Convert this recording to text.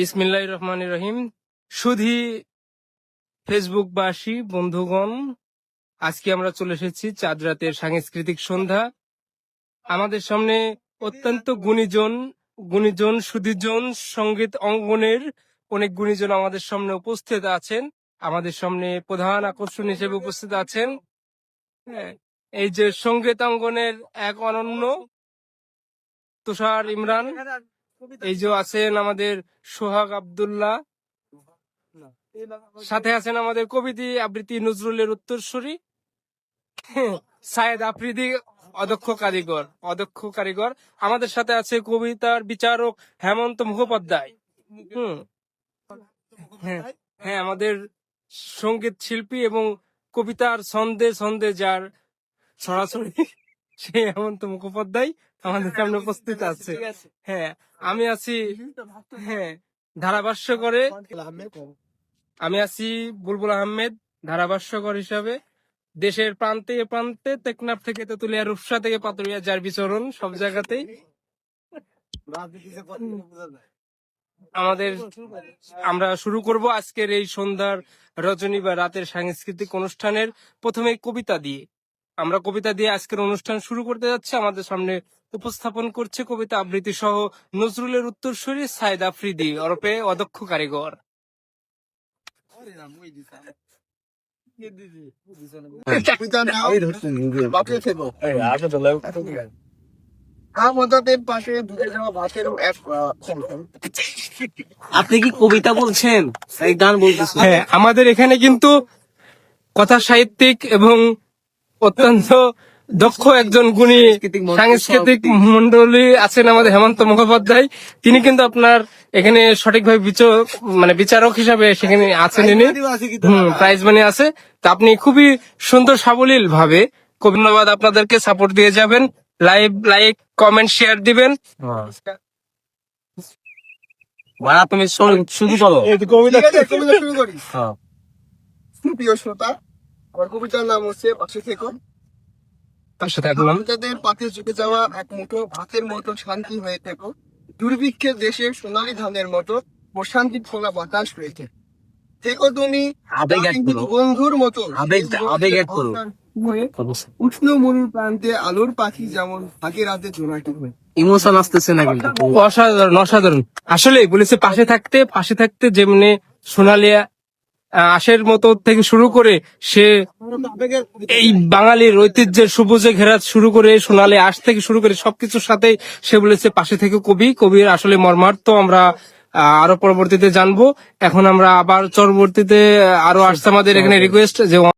বিসমিল্লাহ রহমান রহিম। সুধি ফেসবুকবাসী বন্ধুগণ আজকে আমরা চলে এসেছি চাঁদ রাতের সাংস্কৃতিক সন্ধ্যা। আমাদের সামনে অত্যন্ত গুণীজন গুণীজন সুধীজন সংগীত অঙ্গনের অনেক গুণীজন আমাদের সামনে উপস্থিত আছেন। আমাদের সামনে প্রধান আকর্ষণ হিসেবে উপস্থিত আছেন। হ্যাঁ, এই যে সংগীত অঙ্গনের এক অনন্য তুষার ইমরান। এই যে আছেন আমাদের সোহাগ আব্দুল্লাহ। সাথে আছেন আমাদের কবিতি আবৃত্তি নজরুলের উত্তরসূরি। সায়েদ আফ্রিদি অদক্ষ কারিগর অদক্ষ কারিগর। আমাদের সাথে আছে কবিতার বিচারক হেমন্ত মুখোপাধ্যায়। হুম। হ্যাঁ হ্যাঁ আমাদের সংগীত শিল্পী এবং কবিতার ছন্দে ছন্দে যার সরাসরি সে হেমন্ত মুখোপাধ্যায় আমাদের সামনে উপস্থিত আছে। হ্যাঁ আমি আছি হ্যাঁ ধারাভাষ্য করে আমি আছি বুলবুল আহমেদ ধারাভাষ্যকর হিসাবে। দেশের প্রান্তে প্রান্তে টেকনাফ থেকে তেতুলিয়া রূপসা থেকে পাতুরিয়া যার বিচরণ সব জায়গাতেই। আমাদের আমরা শুরু করব আজকের এই সন্ধ্যার রজনী বা রাতের সাংস্কৃতিক অনুষ্ঠানের প্রথমে কবিতা দিয়ে। আমরা কবিতা দিয়ে আজকের অনুষ্ঠান শুরু করতে যাচ্ছি। আমাদের সামনে উপস্থাপন করছে কবিতা আবৃত্তি সহ নজরুলের উত্তর উত্তরসূরি সাইদ আফ্রিদি, ওরফে অদক্ষ কারিগর। আপনি কি কবিতা বলছেন? বলতেছেন হ্যাঁ আমাদের এখানে কিন্তু কথা সাহিত্যিক এবং অত্যন্ত দক্ষ একজন গুণী সাংস্কৃতিক মন্ডলী আছেন আমাদের হেমন্ত মুখোপাধ্যায়। তিনি কিন্তু আপনার এখানে সঠিকভাবে বিচারক মানে বিচারক হিসাবে সেখানে আছেন ইনি। প্রাইজ মানি আছে। তা আপনি খুবই সুন্দর সাবলীল ভাবে খুব ধন্যবাদ আপনাদেরকে সাপোর্ট দিয়ে যাবেন। লাইভ লাইক কমেন্ট শেয়ার দিবেন। বাড়া তুমি শুরু করো কবিতা শুরু করি। হ্যাঁ। প্রিয় শ্রোতা আমার কবিতার নাম হচ্ছে পাশে থেকো। তার সাথে আমাদের পাতে ঝুঁকে যাওয়া এক মুঠো ভাতের মতো শান্তি হয়ে থেকো। দুর্ভিক্ষের দেশে সোনালী ধানের মতো প্রশান্তি খোলা বাতাস থেকো। তুমি। বন্ধুর মতো। উষ্ণ মরুর প্রান্তে আলোর পাখি যেমন আগে রাতে জোনাকি হয়ে। ইমোশন আসতেছে না কিন্তু। অসাধারণ। অসাধারণ। আসলে বলেছে পাশে থাকতে পাশে থাকতে যেমনি সোনালিয়া আশের মতো থেকে শুরু করে সে এই বাঙালির ঐতিহ্যের সবুজে ঘেরা শুরু করে সোনালে আশ থেকে শুরু করে সবকিছুর সাথে সে বলেছে পাশে থেকে কবি। কবির আসলে মর্মার্থ আমরা আরও পরবর্তীতে জানব। এখন আমরা আবার পরবর্তীতে আরও আসছে আমাদের এখানে রিকোয়েস্ট যে